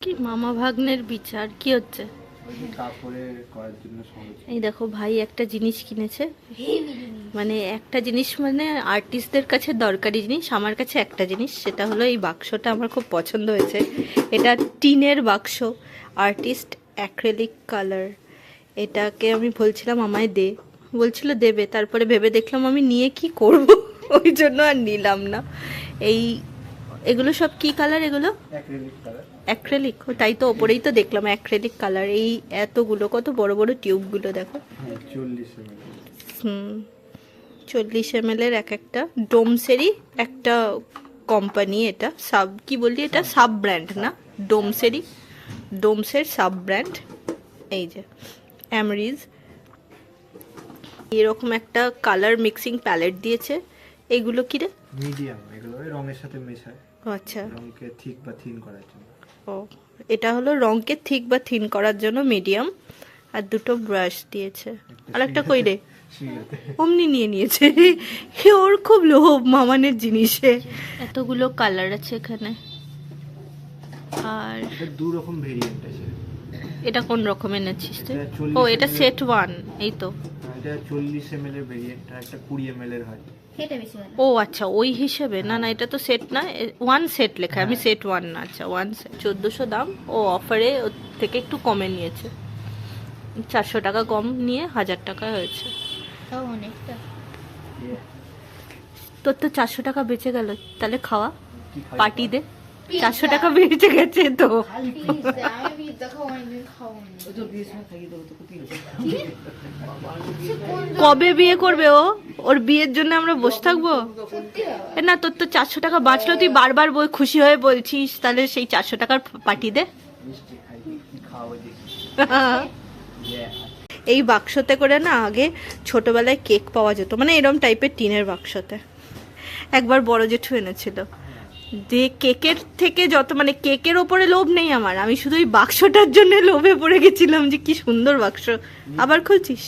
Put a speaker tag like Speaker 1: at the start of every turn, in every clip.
Speaker 1: কি মামা ভাগ্নের বিচার? কি হচ্ছে? এই দেখো ভাই একটা জিনিস কিনেছে। মানে একটা জিনিস মানে আর্টিস্টদের কাছে দরকারি জিনিস, আমার কাছে একটা জিনিস, সেটা হলো এই বাক্সটা আমার খুব পছন্দ হয়েছে। এটা টিনের বাক্স আর্টিস্ট অ্যাক্রেলিক কালার এটাকে আমি বলছিলাম আমায় দে। বলছিল দেবে, তারপরে ভেবে দেখলাম আমি নিয়ে কি করব? ওই জন্য আর নিলাম না। এই, এগুলো সব কি কালার এগুলো?
Speaker 2: অ্যাক্রিলিক কালার
Speaker 1: অ্যাক্রেলিক তাই তো ওপরেই তো দেখলাম অ্যাক্রেলিক কালার এই এতগুলো কত বড় বড় টিউবগুলো দেখো।
Speaker 2: হ্যাঁ
Speaker 1: হুম চল্লিশ এম এর এক একটা ডোমসেরই একটা কোম্পানি এটা সাব কি বললি এটা? সাব। ব্র্যান্ড না? ডোমসেরই ডোমসের সাব ব্র্যান্ড এই যে অ্যামরিজ এরকম একটা কালার মিক্সিং প্যালেট দিয়েছে এগুলো কি রে?
Speaker 2: মিডিয়াম এগুলো রঙের সাথে মেশায়।
Speaker 1: আচ্ছা।
Speaker 2: রঙকে ঠিক বা থিন করার জন্য।
Speaker 1: ও এটা হলো রঙকে থিক বা থিন করার জন্য মিডিয়াম আর দুটো ব্রাশ দিয়েছে। আর একটা কই রে? অমনি নিয়ে নিয়েছে। হে ওর খুব লোভ মামানের জিনিসে। এতগুলো কালার আছে এখানে। আর
Speaker 2: এটা দু রকম ভেরিয়েন্ট আছে।
Speaker 1: এটা কোন রকম এনেছিস তুই? ও এটা সেট ওয়ান এই তো।
Speaker 2: এটা চল্লিশ এমএল এর ভেরিয়েন্ট আর একটা কুড়ি এমএল এর হয়।
Speaker 1: ও আচ্ছা ওই হিসেবে? না না এটা তো সেট না ওয়ান সেট লেখা আমি সেট ওয়ান না আচ্ছা ওয়ান সেট চোদ্দোশো দাম। ও অফারে ওর থেকে একটু কমে নিয়েছে। চারশো টাকা কম নিয়ে হাজার টাকা হয়েছে।
Speaker 3: তাও অনেকটা।
Speaker 1: তোর তো চারশো টাকা বেঁচে গেল। তাহলে খাওয়া। পার্টি দে। চারশো টাকা বেঁচে গেছে তো। কবে বিয়ে করবে ও? ওর বিয়ের জন্য আমরা বসে থাকব? না, তোর তো চারশো টাকা বাঁচলো, তুই বারবার বই খুশি হয়ে বলছিস, তাহলে সেই চারশো টাকার পাঠিয়ে দে. এই বাক্সতে করে না আগে ছোটবেলায় কেক পাওয়া যেত মানে এরম টাইপের টিনের বাক্সতে। একবার বড় জেঠু এনেছিল। যে কেকের থেকে যত মানে কেকের ওপরে লোভ নেই আমার। আমি শুধু ওই বাক্সটার জন্য লোভে পড়ে গেছিলাম যে কি সুন্দর বাক্স। আবার খুলছিস?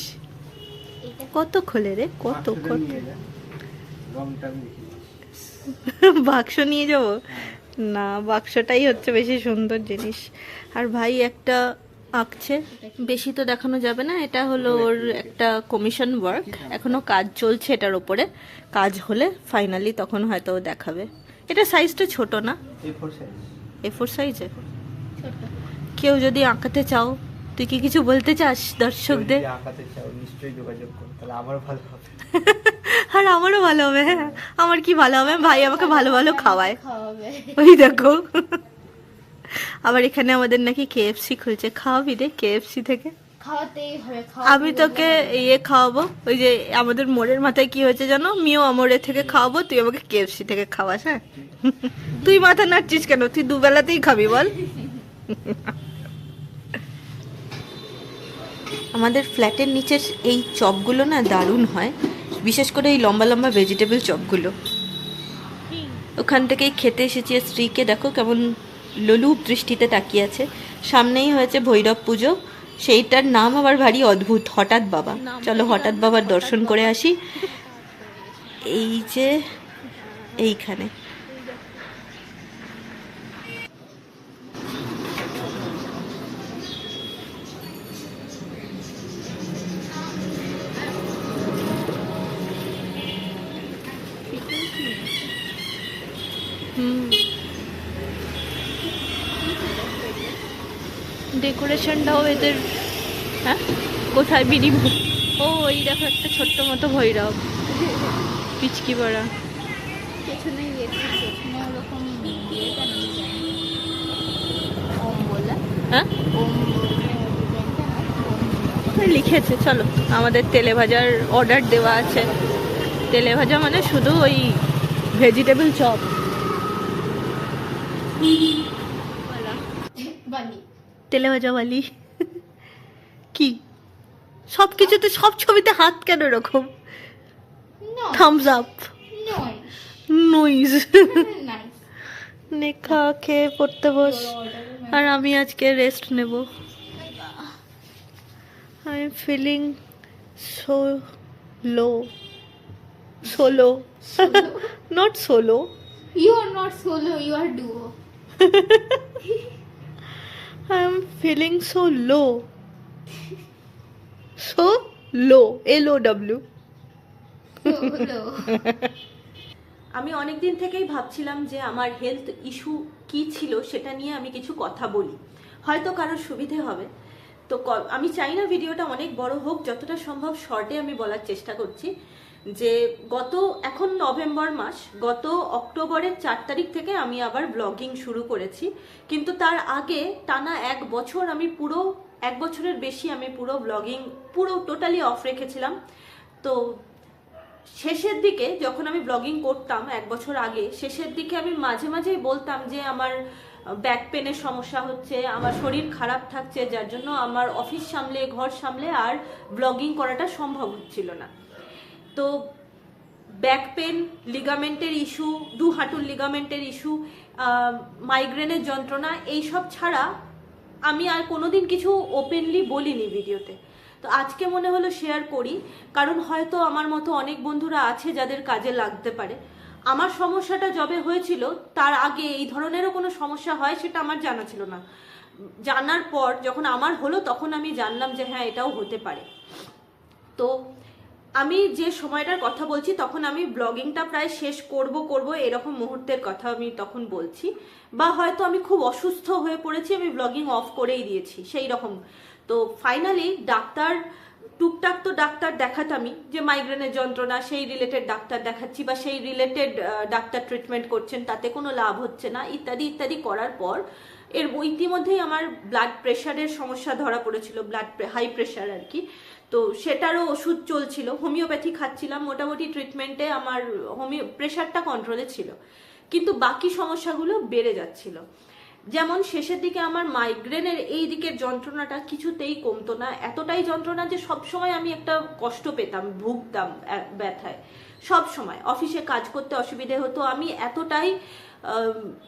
Speaker 1: কত খোলে রে? কত কত। বাক্স নিয়ে যাব? না বাক্সটাই হচ্ছে বেশি সুন্দর জিনিস। আর ভাই একটা আঁকছে। বেশি তো দেখানো যাবে না। এটা হলো ওর একটা কমিশন ওয়ার্ক এখনও কাজ চলছে এটার ওপরে। কাজ হলে ফাইনালি তখন হয়তো ও দেখাবে। এটা সাইজটা ছোট না? এ ফোর সাইজে
Speaker 3: ছোট
Speaker 1: কেউ যদি আঁকাতে চাও তুই কি কিছু বলতে চাস দর্শকদের?
Speaker 2: আঁকাতে চাও নিশ্চয়ই যোগাযোগ করো তাহলে আমারও ভালো হবে।
Speaker 1: আর আমারও ভালো হবে হ্যাঁ। আমার কি ভালো হবে? ভাই আমাকে ভালো ভালো খাওয়ায়।
Speaker 3: খাওয়াবে।
Speaker 1: ওই দেখো। আবার এখানে আমাদের নাকি কেএফসি খুলছে। খাওয়াবি রে কেএফসি থেকে? আমি তোকে ইয়ে খাওয়াবো ওই যে আমাদের মোড়ের মাথায় কি হয়েছে জানো? মিও আমরে থেকে খাওয়াবো তুই আমাকে কেএফসি থেকে খাওয়াস হ্যাঁ? তুই মাথা নাড়ছিস কেন? তুই দুবেলাতেই খাবি বল। আমাদের ফ্ল্যাটের নিচের এই চপগুলো না দারুণ হয়। বিশেষ করে এই লম্বা লম্বা ভেজিটেবল চপগুলো। ওখান থেকেই খেতে এসেছি স্ত্রীকে দেখো কেমন লোলুপ দৃষ্টিতে তাকিয়ে আছে। সামনেই হয়েছে ভৈরব পুজো। সেইটার নাম আবার ভারী অদ্ভুত হঠাৎ বাবা। চলো হঠাৎ বাবার দর্শন করে আসি। এই যে এইখানে। ডেকোরেশনটাও এদের হ্যাঁ? কোথায় বিনিময়? ও ওই দেখো একটা ছোট্ট মতো ভৈরব। পিচকি পড়া।
Speaker 3: বলে।
Speaker 1: হ্যাঁ? লিখেছে চলো। আমাদের তেলে ভাজার অর্ডার দেওয়া আছে। তেলে ভাজা মানে শুধু ওই ভেজিটেবল চপ। তেলে ভাজা বালি। কি? সব কিছুতে সব ছবিতে হাত কেন এরকম? থামস আপ নইজ নেখা খেয়ে পড়তে বস। আর আমি আজকে রেস্ট নেব। I am feeling so low solo not solo
Speaker 3: you are not solo you are duo
Speaker 1: feeling so low so low L O W আমি অনেক দিন থেকেই ভাবছিলাম যে আমার হেলথ ইস্যু কি ছিল সেটা নিয়ে আমি কিছু কথা বলি। হয়তো কারোর সুবিধে হবে। তো আমি চাই না ভিডিওটা অনেক বড় হোক যতটা সম্ভব শর্টে আমি বলার চেষ্টা করছি। যে গত এখন নভেম্বর মাস, গত অক্টোবরের চার তারিখ থেকে আমি আবার ব্লগিং শুরু করেছি। কিন্তু তার আগে টানা এক বছর আমি পুরো, এক বছরের বেশি আমি পুরো ব্লগিং পুরো টোটালি অফ রেখেছিলাম। তো শেষের দিকে যখন আমি ব্লগিং করতাম এক বছর আগে, শেষের দিকে আমি মাঝে মাঝেই বলতাম যে আমার ব্যাক পেনের সমস্যা হচ্ছে, আমার শরীর খারাপ থাকছে, যার জন্য আমার অফিস সামলে, ঘর সামলে আর ব্লগিং করাটা সম্ভব হচ্ছিল না। তো ব্যাক পেন লিগামেন্টের ইস্যু দু হাঁটুর লিগামেন্টের ইস্যু মাইগ্রেনের যন্ত্রণা, এইসব ছাড়া আমি আর কোনোদিন কিছু ওপেনলি বলিনি ভিডিওতে। তো আজকে মনে হলো শেয়ার করি, কারণ হয়তো আমার মতো অনেক বন্ধুরা আছে যাদের কাজে লাগতে পারে। আমার সমস্যাটা যবে হয়েছিল, তার আগে এই ধরনেরও কোনো সমস্যা হয় সেটা আমার জানা ছিল না। জানার পর যখন আমার হলো, তখন আমি জানলাম যে হ্যাঁ এটাও হতে পারে। তো আমি যে সময়টার কথা বলছি, তখন আমি ব্লগিংটা প্রায় শেষ করব করব এরকম মুহূর্তের কথা আমি তখন বলছি। বা হয়তো আমি খুব অসুস্থ হয়ে পড়েছি, আমি ব্লগিং অফ করেই দিয়েছি, সেই রকম। তো ফাইনালি ডাক্তার, টুকটাক তো ডাক্তার দেখাতামই, যে মাইগ্রেনের যন্ত্রণা, সেই রিলেটেড ডাক্তার দেখাচ্ছি বা সেই রিলেটেড ডাক্তার ট্রিটমেন্ট করছেন, তাতে কোনো লাভ হচ্ছে না, ইত্যাদি ইত্যাদি করার পর, এর ইতিমধ্যেই আমার ব্লাড প্রেশারের সমস্যা ধরা পড়েছিল ব্লাড হাই প্রেশার আর কি। তো সেটারও ওষুধ চলছিল, হোমিওপ্যাথি খাচ্ছিলাম, মোটামুটি ট্রিটমেন্টে আমার হোমিও প্রেশারটা কন্ট্রোলে ছিল। কিন্তু বাকি সমস্যাগুলো বেড়ে যাচ্ছিল। যেমন শেষের দিকে আমার মাইগ্রেনের এই দিকের যন্ত্রণাটা কিছুতেই কমতো না। এতটাই যন্ত্রণা যে সবসময় আমি একটা কষ্ট পেতাম, ভুগতাম ব্যথায়। সব সময় অফিসে কাজ করতে অসুবিধে হতো। আমি এতটাই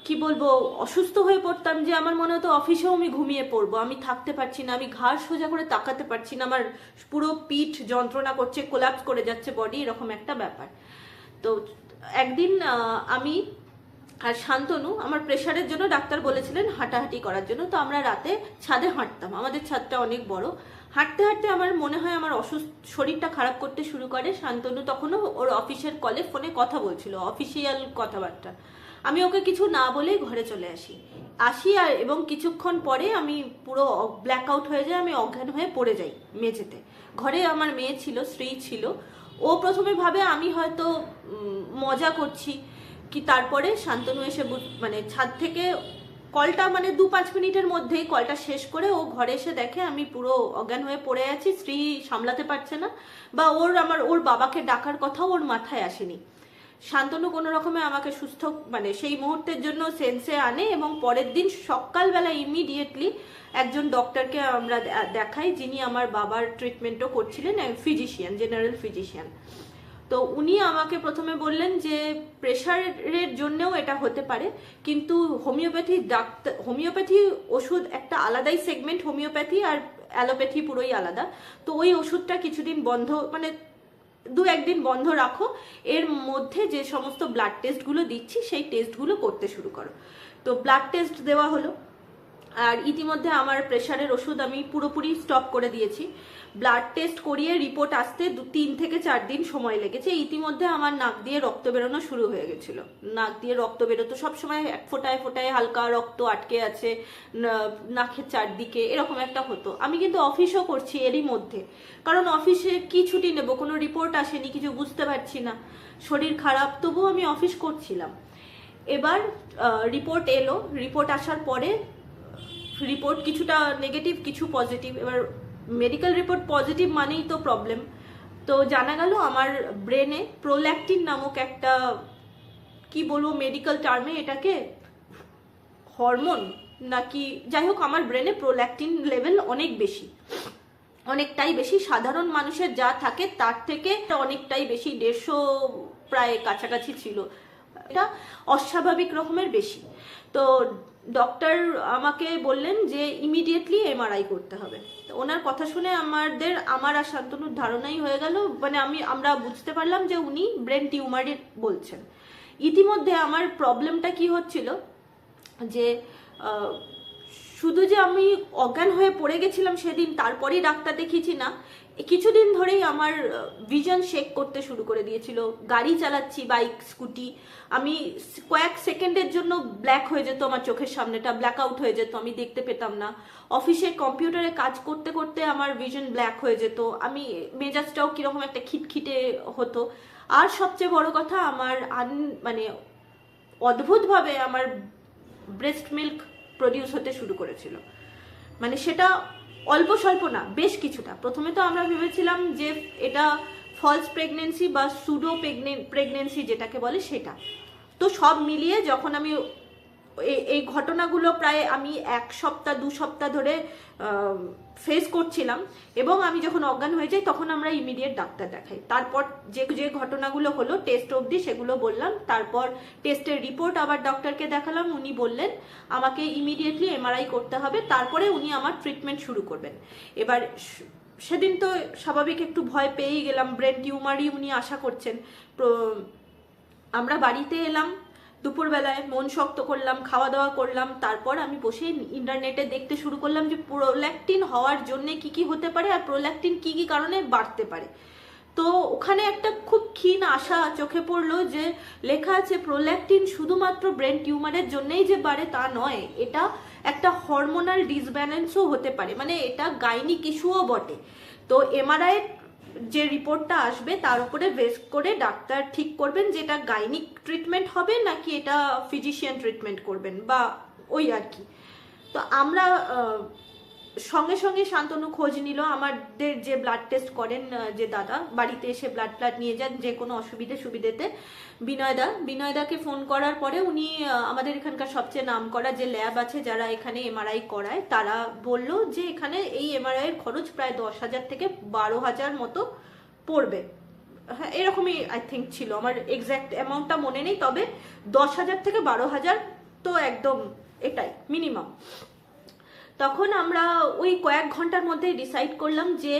Speaker 1: কি বলব, অসুস্থ হয়ে পড়তাম যে আমার মনে হতো অফিসেও আমি ঘুমিয়ে পড়ব, আমি থাকতে পারছি না, আমি ঘাড় সোজা করে তাকাতে পারছি না, আমার পুরো পিঠ যন্ত্রণা করছে কোলাপস করে যাচ্ছে বডি এরকম একটা ব্যাপার। তো একদিন আমি আর শান্তনু আমার প্রেশারের জন্য ডাক্তার বলেছিলেন হাঁটাহাঁটি করার জন্য, তো আমরা রাতে ছাদে হাঁটতাম। আমাদের ছাদটা অনেক বড়। হাঁটতে হাঁটতে আমার মনে হয় আমার অসুস্থ, শরীরটা খারাপ করতে শুরু করে। শান্তনু তখনও ওর অফিসের কলে ফোনে কথা বলছিল অফিসিয়াল কথাবার্তা। আমি ওকে কিছু না বলেই ঘরে চলে আসি। আসি আর এবং কিছুক্ষণ পরে আমি পুরো ব্ল্যাক আউট হয়ে যাই, আমি অজ্ঞান হয়ে পড়ে যাই মেঝেতে। ঘরে আমার মেয়ে ছিল, স্ত্রী ছিল। ও প্রথমে ভাবে আমি হয়তো মজা করছি কি তারপরে শান্তনু এসে মানে ছাদ থেকে কলটা মানে দু পাঁচ মিনিটের মধ্যেই কলটা শেষ করে ও ঘরে এসে দেখে আমি পুরো অজ্ঞান হয়ে পড়ে আছি, স্ত্রী সামলাতে পারছে না বা ওর আমার, ওর বাবাকে ডাকার কথাও ওর মাথায় আসেনি। শান্তনু কোনো রকমে আমাকে সুস্থ মানে সেই মুহূর্তের জন্য সেন্সে আনে এবং পরের দিন সকালবেলা ইমিডিয়েটলি একজন ডক্টরকে আমরা দেখাই যিনি আমার বাবার ট্রিটমেন্টও করছিলেন ফিজিশিয়ান জেনারেল ফিজিশিয়ান তো উনি আমাকে প্রথমে বললেন যে প্রেশারের জন্যও এটা হতে পারে, কিন্তু হোমিওপ্যাথি ডাক্তার হোমিওপ্যাথি ওষুধ একটা আলাদাই সেগমেন্ট হোমিওপ্যাথি আর অ্যালোপ্যাথি পুরোই আলাদা। তো ওই ওষুধটা কিছুদিন বন্ধ মানে দু একদিন বন্ধ রাখো। এর মধ্যে যে সমস্ত ব্লাড টেস্টগুলো দিচ্ছি, সেই টেস্টগুলো করতে শুরু করো। তো ব্লাড টেস্ট দেওয়া হলো। আর ইতিমধ্যে আমার প্রেশারের ওষুধ আমি পুরোপুরি স্টপ করে দিয়েছি। ব্লাড টেস্ট করিয়ে রিপোর্ট আসতে দু, তিন থেকে চার দিন সময় লেগেছে। ইতিমধ্যে আমার নাক দিয়ে রক্ত বেরোনো শুরু হয়ে গেছিল। নাক দিয়ে রক্ত বেরোতো সবসময় এক ফোটায় ফোটায় হালকা রক্ত আটকে আছে নাকের চারদিকে, এরকম একটা হতো। আমি কিন্তু অফিসও করছি এরই মধ্যে। কারণ অফিসে কি ছুটি নেব? কোনো রিপোর্ট আসেনি, কিছু বুঝতে পারছি না। শরীর খারাপ, তবুও আমি অফিস করছিলাম। এবার রিপোর্ট এলো। রিপোর্ট আসার পরে রিপোর্ট কিছুটা নেগেটিভ কিছু পজিটিভ এবার মেডিকেল রিপোর্ট পজিটিভ মানেই তো প্রবলেম তো জানা গেল আমার ব্রেনে প্রোল্যাক্টিন নামক একটা, কি বলব মেডিকেল টার্মে এটাকে হরমোন নাকি, যাই হোক আমার ব্রেনে প্রোল্যাক্টিন লেভেল অনেক বেশি। অনেকটাই বেশি। সাধারণ মানুষের যা থাকে তার থেকে অনেকটাই বেশি। দেড়শো প্রায় কাছাকাছি ছিল। এটা অস্বাভাবিক রকমের বেশি। তো ডক্টর আমাকে বললেন যে ইমিডিয়েটলি এমআরআই করতে হবে। তো ওনার কথা শুনে আমাদের, আমার আর শান্তনুর ধারণাই হয়ে গেল মানে আমি, আমরা বুঝতে পারলাম যে উনি ব্রেন টিউমারের বলছেন। ইতিমধ্যে আমার প্রবলেমটা কি হচ্ছিল? যে শুধু যে আমি অজ্ঞান হয়ে পড়ে গেছিলাম সেদিন, তারপরেই ডাক্তার দেখিয়েছি না, কিছুদিন ধরেই আমার ভিজন শেক করতে শুরু করে দিয়েছিল। গাড়ি চালাচ্ছি বাইক স্কুটি আমি কয়েক সেকেন্ডের জন্য ব্ল্যাক হয়ে যেত আমার চোখের সামনেটা ব্ল্যাক আউট হয়ে যেত, আমি দেখতে পেতাম না। অফিসে কম্পিউটারে কাজ করতে করতে আমার ভিজন ব্ল্যাক হয়ে যেত। আমি মেজাজটাও কীরকম একটা খিটখিটে হতো। আর সবচেয়ে বড় কথা, আমার আন মানে অদ্ভুতভাবে আমার ব্রেস্ট মিল্ক প্রডিউস হতে শুরু করেছিল। মানে সেটা অল্প স্বল্প না, বেশ কিছুটা। প্রথমে তো আমরা ভেবেছিলাম যে এটা ফলস প্রেগনেন্সি বা সুডো প্রেগনেন্সি যেটাকে বলে সেটা। তো সব মিলিয়ে যখন আমি এই- ঘটনাগুলো প্রায় আমি এক সপ্তাহ, দু সপ্তাহ ধরে ফেস করছিলাম এবং আমি যখন অজ্ঞান হয়ে যাই তখন আমরা ইমিডিয়েট ডাক্তার দেখাই। তারপর যে যে ঘটনাগুলো হলো টেস্ট অবধি সেগুলো বললাম। তারপর টেস্টের রিপোর্ট আবার ডক্টরকে দেখালাম। উনি বললেন, আমাকে ইমিডিয়েটলি এমআরআই করতে হবে। তারপরে উনি আমার ট্রিটমেন্ট শুরু করবেন। এবার সেদিন তো স্বাভাবিক একটু ভয় পেয়েই গেলাম। ব্রেন টিউমারই উনি আশা করছেন। আমরা বাড়িতে এলাম। দুপুরবেলায় মন শক্ত করলাম খাওয়া দাওয়া করলাম, তারপর আমি বসে ইন্টারনেটে দেখতে শুরু করলাম যে প্রোল্যাকটিন হওয়ার জন্য কি কি হতে পারে আর প্রোল্যাকটিন কি কি কারণে বাড়তে পারে। তো ওখানে একটা খুব ক্ষীণ আশা চোখে পড়ল যে লেখা আছে প্রোল্যাকটিন শুধুমাত্র ব্রেন টিউমারের জন্যই যে বাড়ে তা নয়, এটা একটা হরমোনাল ডিসব্যালেন্সও হতে পারে। মানে এটা গাইনিক ইস্যুও বটে। তো এমআরআই যে রিপোর্টটা আসবে তার উপরে বেস করে ডাক্তার ঠিক করবেন যে এটা গাইনিক ট্রিটমেন্ট হবে নাকি এটা ফিজিশিয়ান ট্রিটমেন্ট করবেন বা ওই আর কি। তো আমরা সঙ্গে সঙ্গে শান্তনু খোঁজ নিল, আমাদের যে ব্লাড টেস্ট করেন যে দাদা, বাড়িতে এসে ব্লাড ফ্লাড নিয়ে যান যে কোনো অসুবিধে সুবিধেতে। বিনয়দা বিনয়দাকে ফোন করার পরে উনি আমাদের এখানকার সবচেয়ে নাম করা যে ল্যাব আছে যারা এখানে এমআরআই করায়, তারা বলল যে এখানে এই এমআরআই এর খরচ প্রায় দশ হাজার থেকে বারো হাজার মতো পড়বে। হ্যাঁ এরকমই আই থিঙ্ক ছিল। আমার এক্স্যাক্ট অ্যামাউন্টটা মনে নেই, তবে দশ হাজার থেকে বারো হাজার তো একদম এটাই মিনিমাম তখন আমরা ওই কয়েক ঘণ্টার মধ্যে ডিসাইড করলাম যে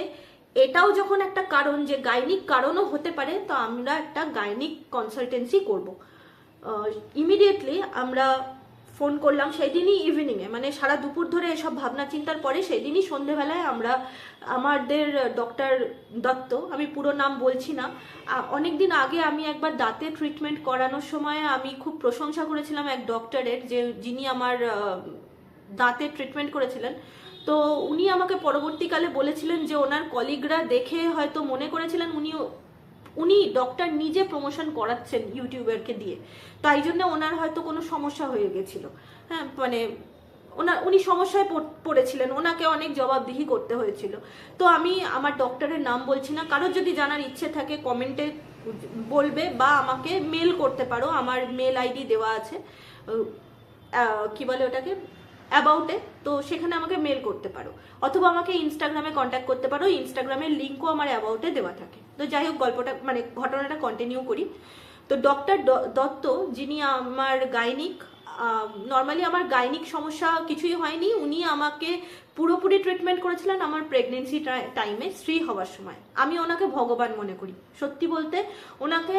Speaker 1: এটাও যখন একটা কারণ, যে গাইনিক কারণও হতে পারে, তো আমরা একটা গাইনিক কনসালটেন্সি করব। ইমিডিয়েটলি আমরা ফোন করলাম সেই দিনই ইভিনিংয়ে মানে সারা দুপুর ধরে এসব ভাবনা চিন্তার পরে সেই দিনই সন্ধেবেলায় আমরা, আমাদের ডক্টর দত্ত, আমি পুরো নাম বলছি না অনেক দিন আগে আমি একবার দাঁতে ট্রিটমেন্ট করানোর সময় আমি খুব প্রশংসা করেছিলাম এক ডক্টরের যে যিনি আমার দাঁতের ট্রিটমেন্ট করেছিলেন। তো উনি আমাকে পরবর্তীকালে বলেছিলেন যে ওনার কলিগরা দেখে হয়তো মনে করেছিলেন উনি উনি ডক্টর নিজে প্রমোশন করাচ্ছেন ইউটিউবারকে দিয়ে। তাই জন্য ওনার হয়তো কোনো সমস্যা হয়ে গেছিল। হ্যাঁ মানে ওনার, উনি সমস্যায় পড়েছিলেন। ওনাকে অনেক জবাবদিহি করতে হয়েছিল। তো আমি আমার ডক্টরের নাম বলছি না। কারোর যদি জানার ইচ্ছে থাকে কমেন্টে বলবে বা আমাকে মেল করতে পারো। আমার মেল আইডি দেওয়া আছে। কি বলে ওটাকে? অ্যাবাউটে তো সেখানে আমাকে মেল করতে পারো। অথবা আমাকে ইনস্টাগ্রামে কন্ট্যাক্ট করতে পারো ইনস্টাগ্রামের লিঙ্কও আমার অ্যাবাউটে দেওয়া থাকে। তো যাই হোক, গল্পটা মানে ঘটনাটা কন্টিনিউ করি। তো ডক্টর দত্ত, যিনি আমার গাইনিক নর্মালি আমার গাইনিক সমস্যা কিছুই হয়নি, উনি আমাকে পুরোপুরি ট্রিটমেন্ট করেছিলেন আমার প্রেগনেন্সি টাইমে স্ত্রী হওয়ার সময়। আমি ওনাকে ভগবান মনে করি। সত্যি বলতে, ওনাকে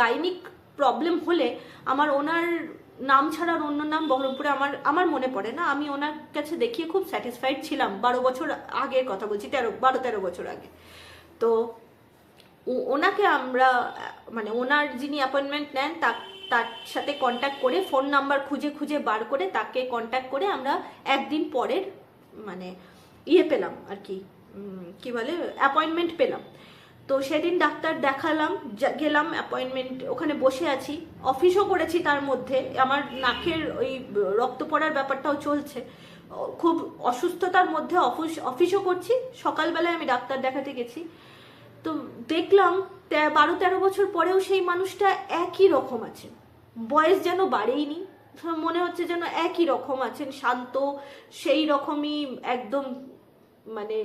Speaker 1: গাইনিক প্রবলেম হলে আমার ওনার নাম ছাড়া আর অন্য নাম বহরমপুরে আমার আমার মনে পড়ে না। আমি ওনার কাছে দেখিয়ে খুব স্যাটিসফাইড ছিলাম। বারো বছর আগের কথা বলছি, তেরো, বারো, তেরো বছর আগে। তো ওনাকে আমরা মানে ওনার যিনি অ্যাপয়েন্টমেন্ট নেন, তা, তার সাথে কন্ট্যাক্ট করে ফোন নাম্বার খুঁজে খুঁজে বার করে তাকে কন্ট্যাক্ট করে আমরা একদিন পরের মানে ইয়ে পেলাম আর কি কি বলে অ্যাপয়েন্টমেন্ট পেলাম। তো সেদিন ডাক্তার দেখালাম গেলাম অ্যাপয়েন্টমেন্ট ওখানে বসে আছি। অফিসও করেছি তার মধ্যে। আমার নাকের ওই রক্ত পড়ার ব্যাপারটাও চলছে। খুব অসুস্থতার মধ্যে অফিস অফিসও করছি। সকালবেলায় আমি ডাক্তার দেখাতে গেছি। তো দেখলাম বারো তেরো বছর পরেও সেই মানুষটা একই রকম আছেন বয়স যেন বাড়েইনি। মনে হচ্ছে যেন একই রকম আছেন, শান্ত, সেই রকমই একদম মানে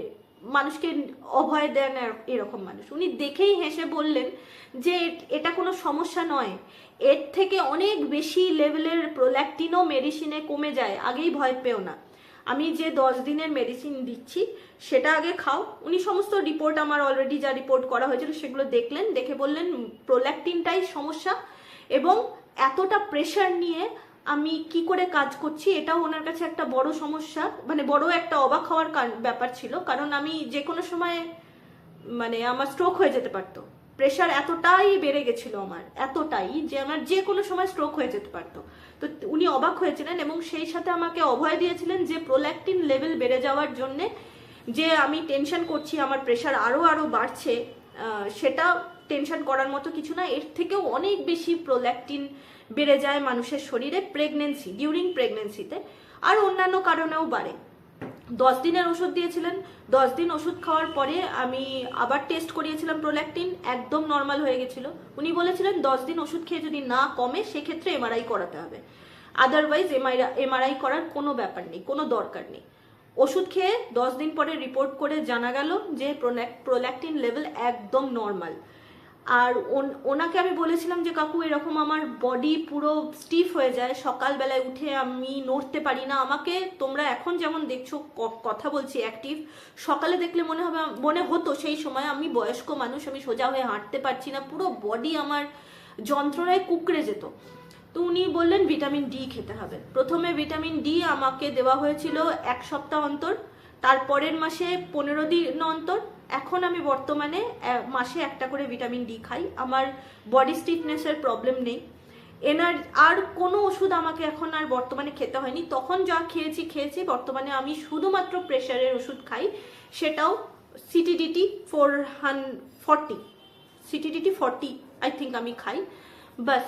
Speaker 1: মানুষকে অভয় দেন এরকম মানুষ। উনি দেখেই হেসে বললেন যে এটা কোনো সমস্যা নয়। এর থেকে অনেক বেশি লেভেলের প্রোল্যাকটিনও মেডিসিনে কমে যায়। আগেই ভয় পেও না। আমি যে দশ দিনের মেডিসিন দিচ্ছি, সেটা আগে খাও। উনি সমস্ত রিপোর্ট আমার অলরেডি যা রিপোর্ট করা হয়েছিল সেগুলো দেখলেন। দেখে বললেন প্রোল্যাকটিনটাই সমস্যা এবং এতটা প্রেশার নিয়ে আমি কি করে কাজ করছি, এটাও ওনার কাছে একটা বড় সমস্যা মানে বড় একটা অবাক হওয়ার ব্যাপার ছিল। কারণ আমি যে কোনো সময় মানে আমার স্ট্রোক হয়ে যেতে পারতো। প্রেশার এতটাই বেড়ে গেছিল আমার, এতটাই যে আমার যে কোনো সময় স্ট্রোক হয়ে যেতে পারতো। তো উনি অবাক হয়েছিলেন এবং সেই সাথে আমাকে অভয় দিয়েছিলেন যে প্রোল্যাক্টিন লেভেল বেড়ে যাওয়ার জন্যে যে আমি টেনশন করছি, আমার প্রেশার আরও আরও বাড়ছে সেটা টেনশন করার মতো কিছু না। এর থেকেও অনেক বেশি প্রোল্যাক্টিন বেড়ে যায় মানুষের শরীরে প্রেগনেন্সি ডিউরিং প্রেগনেন্সিতে আর অন্যান্য কারণেও বাড়ে। দশ দিনের ওষুধ দিয়েছিলেন। দশ দিন ওষুধ খাওয়ার পরে আমি আবার টেস্ট করিয়েছিলাম প্রোল্যাক্টিন একদম নর্মাল হয়ে গেছিল। উনি বলেছিলেন, দশ দিন ওষুধ খেয়ে যদি না কমে, সেক্ষেত্রে এমআরআই করাতে হবে। আদারওয়াইজ এমআরআই করার কোনো ব্যাপার নেই, কোনো দরকার নেই। ওষুধ খেয়ে দশ দিন পরে রিপোর্ট করে জানা গেল যে প্রোল্যাক্টিন লেভেল একদম নর্মাল আর ওন- ওনাকে আমি বলেছিলাম যে, কাকু, এরকম আমার বডি পুরো স্টিফ হয়ে যায়। সকালবেলায় উঠে আমি নড়তে পারি না। আমাকে তোমরা এখন যেমন দেখছ কথা বলছি অ্যাক্টিভ সকালে দেখলে মনে হবে, মনে হতো সেই সময় আমি বয়স্ক মানুষ, আমি সোজা হয়ে হাঁটতে পারছি না। পুরো বডি আমার যন্ত্রণায় কুকড়ে যেত। তো উনি বললেন, ভিটামিন ডি খেতে হবে। প্রথমে ভিটামিন ডি আমাকে দেওয়া হয়েছিল এক সপ্তাহ অন্তর। তারপরের মাসে পনেরো দিন অন্তর। এখন আমি বর্তমানে মাসে একটা করে ভিটামিন ডি খাই। আমার বডি স্টিফনেসের প্রবলেম নেই। এনার আর কোনো ওষুধ আমাকে এখন আর বর্তমানে খেতে হয়নি। তখন যা খেয়েছি খেয়েছি বর্তমানে আমি শুধুমাত্র প্রেশারের ওষুধ খাই। সেটাও CTDT four Han forty CTDT forty I think আমি খাই। বাস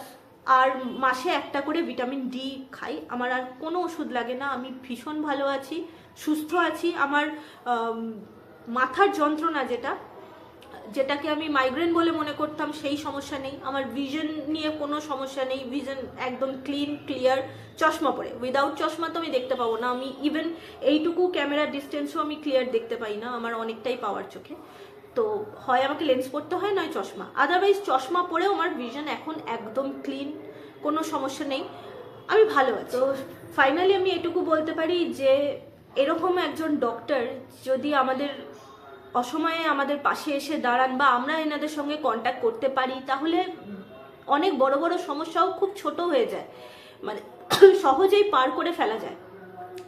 Speaker 1: আর মাসে একটা করে ভিটামিন ডি খাই। আমার আর কোনো ওষুধ লাগে না। আমি ভীষণ ভালো আছি সুস্থ আছি। আমার আম, মাথার যন্ত্রণা যেটা যেটাকে আমি মাইগ্রেন বলে মনে করতাম সেই সমস্যা নেই। আমার ভিশন নিয়ে কোনো সমস্যা নেই। ভিজন একদম ক্লিন ক্লিয়ার চশমা পরে। উইদাউট চশমা তো আমি দেখতে পাবো না। আমি ইভেন এইটুকু ক্যামেরার ডিস্টেন্সও আমি ক্লিয়ার দেখতে পাই না। আমার অনেকটাই পাওয়ার চোখে। তো হয় আমাকে লেন্স পরতে হয় নয় চশমা। আদারওয়াইজ চশমা পরেও আমার ভিজন এখন একদম ক্লিন কোনো সমস্যা নেই। আমি ভালো আছি। তো ফাইনালি আমি এটুকু বলতে পারি যে এরকম একজন ডক্টর যদি আমাদের অসময়ে আমাদের পাশে এসে দাঁড়ান বা আমরা এনাদের সঙ্গে কন্ট্যাক্ট করতে পারি, তাহলে অনেক বড় বড় সমস্যাও খুব ছোট হয়ে যায়। মানে সহজেই পার করে ফেলা যায়।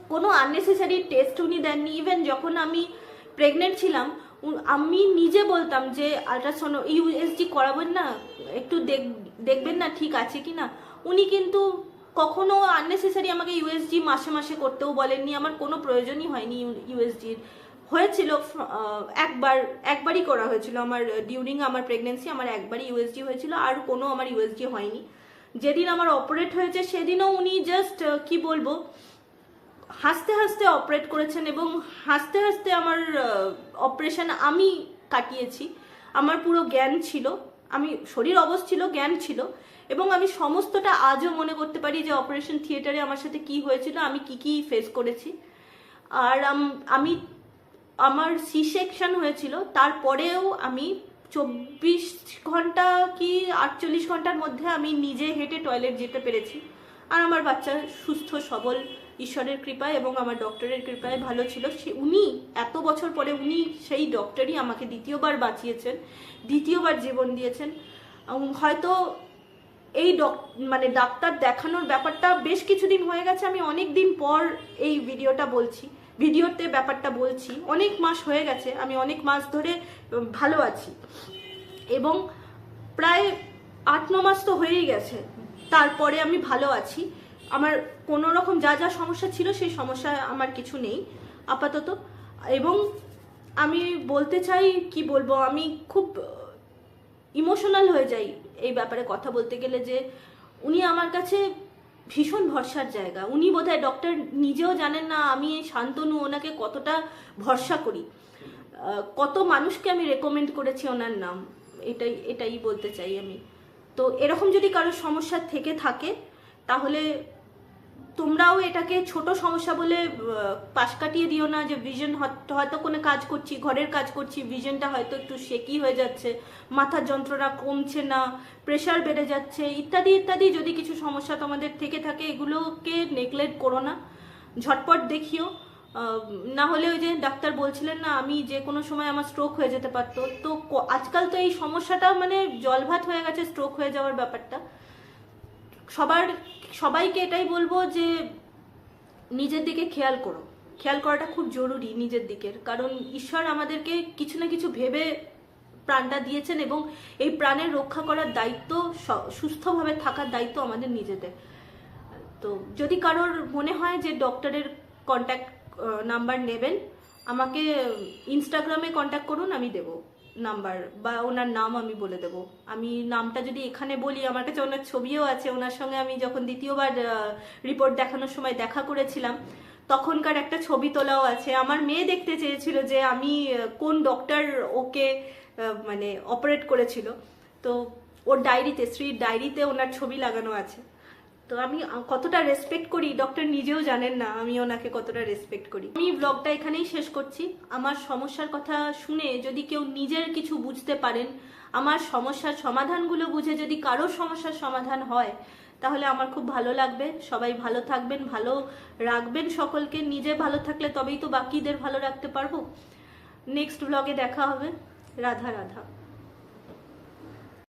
Speaker 1: কোনো আননেসেসারি টেস্ট উনি দেননি। ইভেন যখন আমি প্রেগনেন্ট ছিলাম আমি নিজে বলতাম যে আলট্রাসাউন্ড ইউএসজি করাবেন না, একটু দেখ- দেখবেন না ঠিক আছে কি না উনি কিন্তু কখনো আননেসেসারি আমাকে ইউএসজি মাসে মাসে করতেও বলেননি। আমার কোনো প্রয়োজনই হয়নি ইউএসজির হয়েছিল একবার, একবারই করা হয়েছিল। আমার ডিউরিং আমার প্রেগনেন্সি আমার একবারই ইউএসজি হয়েছিল, আর কোনো আমার ইউএসজি হয়নি। যেদিন আমার অপারেট হয়েছে, সেদিনও উনি জাস্ট কি বলব, হাসতে হাসতে অপারেট করেছেন এবং হাসতে হাসতে আমার অপারেশন আমি কাটিয়েছি। আমার পুরো জ্ঞান ছিল, আমি, শরীর অবশ ছিল জ্ঞান ছিল, এবং আমি সমস্তটা আজও মনে করতে পারি যে অপারেশন থিয়েটারে আমার সাথে কি হয়েছিল, আমি কি কি ফেস করেছি। আর আমি আমার সি সেকশন হয়েছিল, তারপরেও আমি চব্বিশ ঘণ্টা কি আটচল্লিশ ঘণ্টার মধ্যে আমি নিজে হেঁটে টয়লেট যেতে পেরেছি। আর আমার বাচ্চা সুস্থ, সবল, ঈশ্বরের কৃপায় এবং আমার ডক্টরের কৃপায় ভালো ছিল। সে উনি, এত বছর পরে উনি সেই ডক্টরই আমাকে দ্বিতীয়বার বাঁচিয়েছেন, দ্বিতীয়বার জীবন দিয়েছেন। হয়তো এই ডক মানে ডাক্তার দেখানোর ব্যাপারটা বেশ কিছুদিন হয়ে গেছে। আমি অনেক দিন পর এই ভিডিওটা বলছি। ভিডিওতে ব্যাপারটা বলছি, অনেক মাস হয়ে গেছে, আমি অনেক মাস ধরে ভালো আছি। এবং প্রায় আট, ন মাস তো হয়েই গেছে, তারপরে আমি ভালো আছি। আমার কোনো রকম যা যা সমস্যা ছিল, সেই সমস্যা আমার কিছু নেই, আপাতত। এবং আমি বলতে চাই, কি বলব, আমি খুব, ইমোশনাল হয়ে যাই এই ব্যাপারে কথা বলতে গেলে যে, উনি আমার কাছে ভীষণ ভরসার জায়গা। উনি বোধহয় ডক্টর নিজেও জানেন না, আমি শান্তনু ওনাকে কতটা ভরসা করি। কত মানুষকে আমি রেকমেন্ড করেছি ওনার নাম। এটাই এটাই বলতে চাই আমি। তো এরকম যদি কারোর সমস্যা থেকে থাকে, তাহলে তোমরাও এটাকে ছোট সমস্যা বলে পাশ কাটিয়ে দিও না যে ভিশন হয়তো কোনো কাজ করছি, ঘরের কাজ করছি ভিশনটা হয়তো একটু শেকি হয়ে যাচ্ছে, মাথার যন্ত্রণা কমছে না প্রেশার বেড়ে যাচ্ছে, ইত্যাদি ইত্যাদি যদি কিছু সমস্যা তোমাদের থেকে থাকে, এগুলোকে নেগলেক্ট করো না। ঝটপট দেখিও। না হলে ওই যে ডাক্তার বলছিলেন না, আমি যে কোনো সময় আমার স্ট্রোক হয়ে যেতে পারতো। তো আজকাল তো এই সমস্যাটা মানে জলভাত হয়ে গেছে স্ট্রোক হয়ে যাওয়ার ব্যাপারটা। সবার, সবাইকে এটাই বলব যে নিজের দিকে খেয়াল করো। খেয়াল করাটা খুব জরুরি নিজের দিকের। কারণ ঈশ্বর আমাদেরকে কিছু না কিছু ভেবে প্রাণটা দিয়েছেন এবং এই প্রাণের রক্ষা করার দায়িত্ব সুস্থভাবে থাকার দায়িত্ব আমাদের নিজেদের। তো যদি কারোর মনে হয় যে ডক্টরের কন্ট্যাক্ট নাম্বার নেবেন, আমাকে ইনস্টাগ্রামে কন্ট্যাক্ট করুন, আমি দেব। নাম্বার বা ওনার নাম আমি বলে দেব। আমি নামটা যদি এখানে বলি, আমার কাছে ওনার ছবিও আছে, ওনার সঙ্গে আমি যখন দ্বিতীয়বার রিপোর্ট দেখানোর সময় দেখা করেছিলাম, তখনকার একটা ছবি তোলাও আছে। আমার মেয়ে দেখতে চেয়েছিল যে আমি কোন ডক্টর ওকে মানে অপারেট করেছিল। তো ওর ডায়েরিতে স্ত্রীর ডায়েরিতে ওনার ছবি লাগানো আছে। তো আমি কতটা রেসপেক্ট করি ডক্টর নিজেও জানেন না, আমি ওনাকে কতটা রেসপেক্ট করি। আমি ব্লগটা এখানেই শেষ করছি। আমার সমস্যার কথা শুনে যদি কেউ নিজের কিছু বুঝতে পারেন, আমার সমস্যার সমাধানগুলো বুঝে যদি কারও সমস্যার সমাধান হয়, তাহলে আমার খুব ভালো লাগবে। সবাই ভালো থাকবেন, ভালো রাখবেন সকলকে। নিজে ভালো থাকলে তবেই তো বাকিদের ভালো রাখতে পারব। নেক্সট ব্লগে দেখা হবে। রাধা রাধা।